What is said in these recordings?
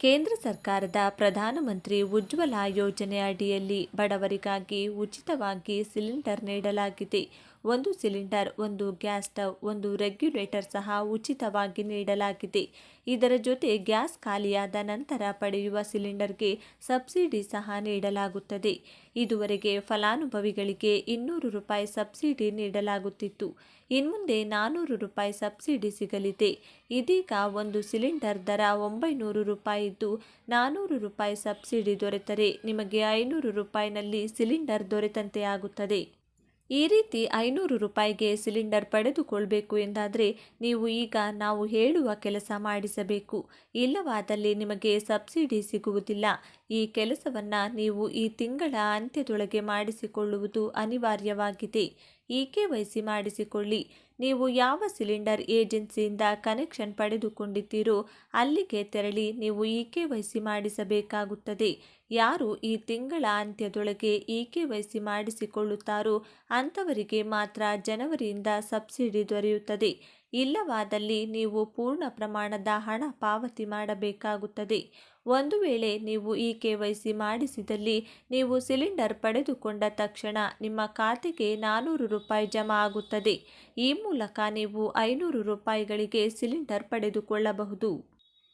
ಕೇಂದ್ರ ಸರ್ಕಾರದ ಪ್ರಧಾನಮಂತ್ರಿ ಉಜ್ವಲ ಯೋಜನೆ ಅಡಿಯಲ್ಲಿ ಬಡವರಿಗಾಗಿ ಉಚಿತವಾಗಿ ಸಿಲಿಂಡರ್ ನೀಡಲಾಗಿದೆ. ಒಂದು ಸಿಲಿಂಡರ್, ಒಂದು ಗ್ಯಾಸ್ ಸ್ಟವ್, ಒಂದು ರೆಗ್ಯುಲೇಟರ್ ಸಹ ಉಚಿತವಾಗಿ ನೀಡಲಾಗಿದೆ. ಇದರ ಜೊತೆ ಗ್ಯಾಸ್ ಖಾಲಿಯಾದ ನಂತರ ಪಡೆಯುವ ಸಿಲಿಂಡರ್ಗೆ ಸಬ್ಸಿಡಿ ಸಹ ನೀಡಲಾಗುತ್ತದೆ. ಇದುವರೆಗೆ ಫಲಾನುಭವಿಗಳಿಗೆ ಇನ್ನೂರು ರೂಪಾಯಿ ಸಬ್ಸಿಡಿ ನೀಡಲಾಗುತ್ತಿತ್ತು. ಇನ್ಮುಂದೆ ನಾನ್ನೂರು ರೂಪಾಯಿ ಸಬ್ಸಿಡಿ ಸಿಗಲಿದೆ. ಇದೀಗ ಒಂದು ಸಿಲಿಂಡರ್ ದರ ಒಂಬೈನೂರು ರೂಪಾಯಿ ಇದ್ದು ನಾನ್ನೂರು ರೂಪಾಯಿ ಸಬ್ಸಿಡಿ ದೊರೆತರೆ. ನಿಮಗೆ ಐನೂರು ರೂಪಾಯಿನಲ್ಲಿ ಸಿಲಿಂಡರ್ ದೊರೆತಂತೆ ಆಗುತ್ತದೆ. ಈ ರೀತಿ ಐನೂರು ರೂಪಾಯಿಗೆ ಸಿಲಿಂಡರ್ ಪಡೆದುಕೊಳ್ಬೇಕು ಎಂದಾದರೆ ನೀವು ಈಗ ನಾವು ಹೇಳುವ ಕೆಲಸ ಮಾಡಿಸಬೇಕು. ಇಲ್ಲವಾದಲ್ಲಿ ನಿಮಗೆ ಸಬ್ಸಿಡಿ ಸಿಗುವುದಿಲ್ಲ. ಈ ಕೆಲಸವನ್ನು ನೀವು ಈ ತಿಂಗಳ ಅಂತ್ಯದೊಳಗೆ ಮಾಡಿಸಿಕೊಳ್ಳುವುದು ಅನಿವಾರ್ಯವಾಗಿದೆ. ಈ ಕೆ ಮಾಡಿಸಿಕೊಳ್ಳಿ. ನೀವು ಯಾವ ಸಿಲಿಂಡರ್ ಏಜೆನ್ಸಿಯಿಂದ ಕನೆಕ್ಷನ್ ಪಡೆದುಕೊಂಡಿದ್ದೀರೋ ಅಲ್ಲಿಗೆ ತೆರಳಿ ನೀವು ಇ ಕೆ ಮಾಡಿಸಬೇಕಾಗುತ್ತದೆ. ಯಾರು ಈ ತಿಂಗಳ ಅಂತ್ಯದೊಳಗೆ ಇ ಕೆ ವಹಿಸಿ ಮಾಡಿಸಿಕೊಳ್ಳುತ್ತಾರೋ ಅಂಥವರಿಗೆ ಮಾತ್ರ ಜನವರಿಯಿಂದ ಸಬ್ಸಿಡಿ ದೊರೆಯುತ್ತದೆ. ಇಲ್ಲವಾದಲ್ಲಿ ನೀವು ಪೂರ್ಣ ಪ್ರಮಾಣದ ಹಣ ಪಾವತಿ ಮಾಡಬೇಕಾಗುತ್ತದೆ. ಒಂದು ವೇಳೆ ನೀವು ಈ ಕೆ ವೈ ಸಿ ಮಾಡಿಸಿದಲ್ಲಿ ನೀವು ಸಿಲಿಂಡರ್ ಪಡೆದುಕೊಂಡ ತಕ್ಷಣ ನಿಮ್ಮ ಖಾತೆಗೆ ನಾನ್ನೂರು ರೂಪಾಯಿ ಜಮಾ ಆಗುತ್ತದೆ. ಈ ಮೂಲಕ ನೀವು ಐನೂರು ರೂಪಾಯಿಗಳಿಗೆ ಸಿಲಿಂಡರ್ ಪಡೆದುಕೊಳ್ಳಬಹುದು.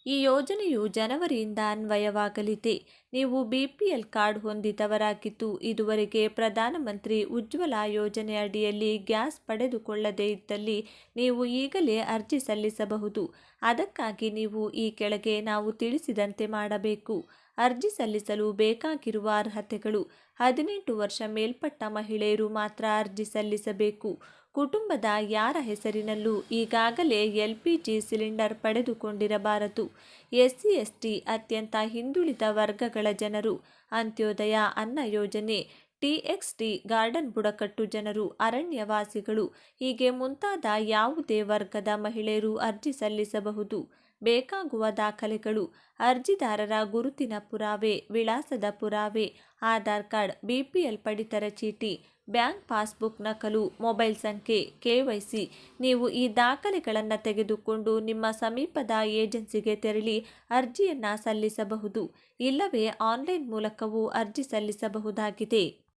ಈ ಯೋಜನೆಯು ಜನವರಿಯಿಂದ ಅನ್ವಯವಾಗಲಿದೆ. ನೀವು ಬಿಪಿಎಲ್ ಕಾರ್ಡ್ ಹೊಂದಿದವರಾಗಿದ್ದು, ಇದುವರೆಗೆ ಪ್ರಧಾನಮಂತ್ರಿ ಉಜ್ವಲ ಯೋಜನೆ ಅಡಿಯಲ್ಲಿ ಗ್ಯಾಸ್ ಪಡೆದುಕೊಳ್ಳದೇ ಇದ್ದಲ್ಲಿ ನೀವು ಈಗಲೇ ಅರ್ಜಿ ಸಲ್ಲಿಸಬಹುದು. ಅದಕ್ಕಾಗಿ ನೀವು ಈ ಕೆಳಗೆ ನಾವು ತಿಳಿಸಿದಂತೆ ಮಾಡಬೇಕು. ಅರ್ಜಿ ಸಲ್ಲಿಸಲು ಬೇಕಾಗಿರುವ ಅರ್ಹತೆಗಳು. ಹದಿನೆಂಟು ವರ್ಷ ಮೇಲ್ಪಟ್ಟ ಮಹಿಳೆಯರು ಮಾತ್ರ ಅರ್ಜಿ ಸಲ್ಲಿಸಬೇಕು. ಕುಟುಂಬದ ಯಾರ ಹೆಸರಿನಲ್ಲೂ ಈಗಾಗಲೇ ಎಲ್ ಪಿ ಜಿ ಸಿಲಿಂಡರ್ ಪಡೆದುಕೊಂಡಿರಬಾರದು. ಎಸ್ಸಿ ಎಸ್ ಟಿ ಅತ್ಯಂತ ಹಿಂದುಳಿದ ವರ್ಗಗಳ ಜನರು, ಅಂತ್ಯೋದಯ ಅನ್ನ ಯೋಜನೆ, ಟಿಎಕ್ಸ್ಟಿ ಗಾರ್ಡನ್ ಬುಡಕಟ್ಟು ಜನರು, ಅರಣ್ಯವಾಸಿಗಳು ಹೀಗೆ ಮುಂತಾದ ಯಾವುದೇ ವರ್ಗದ ಮಹಿಳೆಯರು ಅರ್ಜಿ ಸಲ್ಲಿಸಬಹುದು. ಬೇಕಾಗುವ ದಾಖಲೆಗಳು, ಅರ್ಜಿದಾರರ ಗುರುತಿನ ಪುರಾವೆ, ವಿಳಾಸದ ಪುರಾವೆ, ಆಧಾರ್ ಕಾರ್ಡ್, ಬಿಪಿಎಲ್ ಪಡಿತರ ಚೀಟಿ, ಬ್ಯಾಂಕ್ ಪಾಸ್ಬುಕ್ ನಕಲು, ಮೊಬೈಲ್ ಸಂಖ್ಯೆ ಕೆವೈಸಿ ನೀವು ಈ ದಾಖಲೆಗಳನ್ನು ತೆಗೆದುಕೊಂಡು ನಿಮ್ಮ ಸಮೀಪದ ಏಜೆನ್ಸಿಗೆ ತೆರಳಿ ಅರ್ಜಿಯನ್ನು ಸಲ್ಲಿಸಬಹುದು. ಇಲ್ಲವೇ ಆನ್ಲೈನ್ ಮೂಲಕವೂ ಅರ್ಜಿ ಸಲ್ಲಿಸಬಹುದಾಗಿದೆ.